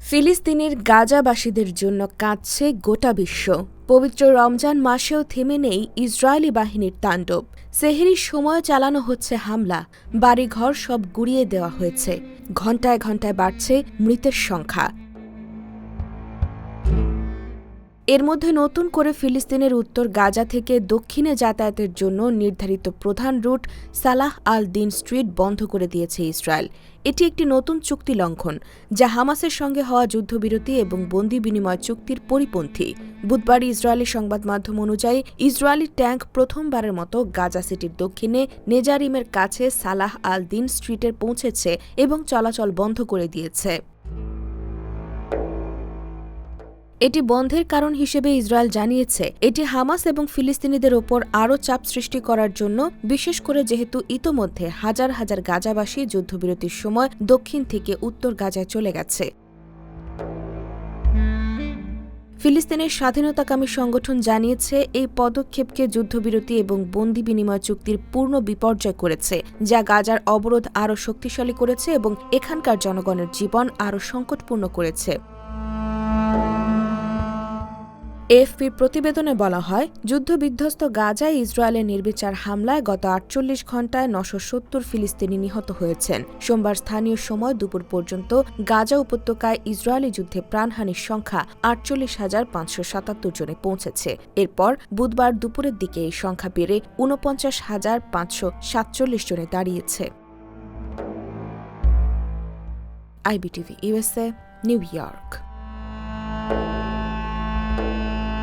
ফিলিস্তিনের গাজাবাসীদের জন্য কাঁদছে গোটা বিশ্ব। পবিত্র রমজান মাসেও থেমে নেই ইসরায়েলি বাহিনীর তাণ্ডব। সেহেরির সময় চালানো হচ্ছে হামলা। বাড়িঘর সব গুড়িয়ে দেওয়া হয়েছে। ঘণ্টায় ঘণ্টায় বাড়ছে মৃতের সংখ্যা। এর মধ্যে নতুন করে ফিলিস্তিনের উত্তর গাজা থেকে দক্ষিণে যাতায়াতের জন্য নির্ধারিত প্রধান রুট সালাহ আল দিন স্ট্রিট বন্ধ করে দিয়েছে ইসরায়েল। এটি একটি নতুন চুক্তি লঙ্ঘন, যা হামাসের সঙ্গে হওয়া যুদ্ধবিরতি এবং বন্দি বিনিময় চুক্তির পরিপন্থী। বুধবার ইসরায়েলি সংবাদ মাধ্যম অনুযায়ী, ইসরায়েলি ট্যাঙ্ক প্রথমবারের মতো গাজা সিটির দক্ষিণে নেজারিমের কাছে সালাহ আল দিন স্ট্রিটের পৌঁছেছে এবং চলাচল বন্ধ করে দিয়েছে। এটি বন্ধের কারণ হিসেবে ইসরায়েল জানিয়েছে, এটি হামাস এবং ফিলিস্তিনিদের ওপর আরও চাপ সৃষ্টি করার জন্য, বিশেষ করে যেহেতু ইতোমধ্যে হাজার হাজার গাজাবাসী যুদ্ধবিরতির সময় দক্ষিণ থেকে উত্তর গাজায় চলে গেছে। ফিলিস্তিনের স্বাধীনতাকামী সংগঠন জানিয়েছে, এই পদক্ষেপকে যুদ্ধবিরতি এবং বন্দি বিনিময় চুক্তির পূর্ণ বিপর্যয় করেছে, যা গাজার অবরোধ আরও শক্তিশালী করেছে এবং এখানকার জনগণের জীবন আরও সংকটপূর্ণ করেছে। এএফপির প্রতিবেদনে বলা হয়, যুদ্ধবিধ্বস্ত গাজায় ইসরায়েলের নির্বিচার হামলায় গত আটচল্লিশ ঘণ্টায় নশো সত্তর ফিলিস্তিনি নিহত হয়েছেন। সোমবার স্থানীয় সময় দুপুর পর্যন্ত গাজা উপত্যকায় ইসরায়েলি যুদ্ধে প্রাণহানির সংখ্যা আটচল্লিশ হাজার পাঁচশো সাতাত্তর জনে পৌঁছেছে। এরপর বুধবার দুপুরের দিকে এই সংখ্যা বেড়ে ঊনপঞ্চাশ হাজার পাঁচশো সাতচল্লিশ জনে দাঁড়িয়েছে। IBTV USA New York.